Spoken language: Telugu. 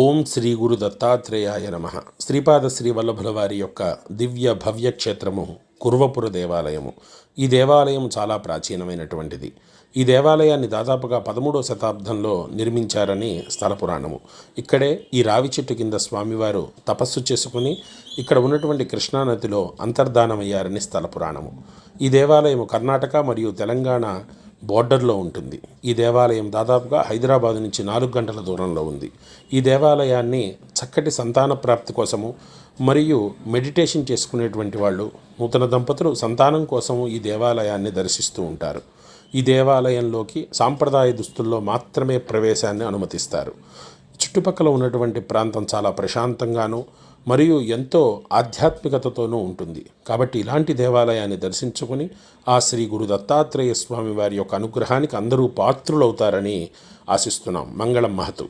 ఓం శ్రీ గురు దత్తాత్రేయాయ నమ. శ్రీపాద శ్రీ వల్లభుల వారి యొక్క దివ్య భవ్య క్షేత్రము కుర్వపుర దేవాలయము. ఈ దేవాలయం చాలా ప్రాచీనమైనటువంటిది. ఈ దేవాలయాన్ని దాదాపుగా పదమూడవ శతాబ్దంలో నిర్మించారని స్థల పురాణము. ఇక్కడే ఈ రావి చెట్టు కింద స్వామివారు తపస్సు చేసుకుని ఇక్కడ ఉన్నటువంటి కృష్ణానదిలో అంతర్ధానమయ్యారని స్థల పురాణము. ఈ దేవాలయము కర్ణాటక మరియు తెలంగాణ బోర్డర్లో ఉంటుంది. ఈ దేవాలయం దాదాపుగా హైదరాబాద్ నుంచి నాలుగు గంటల దూరంలో ఉంది. ఈ దేవాలయాన్ని చక్కటి సంతాన ప్రాప్తి కోసము మరియు మెడిటేషన్ చేసుకునేటువంటి వాళ్ళు నూతన దంపతులు సంతానం కోసము ఈ దేవాలయాన్ని దర్శిస్తూ ఉంటారు. ఈ దేవాలయంలోకి సాంప్రదాయ దుస్తుల్లో మాత్రమే ప్రవేశాన్ని అనుమతిస్తారు. చుట్టుపక్కల ఉన్నటువంటి ప్రాంతం చాలా ప్రశాంతంగాను మరియు ఎంతో ఆధ్యాత్మికతతోనూ ఉంటుంది. కాబట్టి ఇలాంటి దేవాలయాన్ని దర్శించుకుని ఆ శ్రీ గురు దత్తాత్రేయ స్వామి వారి యొక్క అనుగ్రహానికి అందరూ పాత్రులవుతారని ఆశిస్తున్నాం. మంగళం మహతు.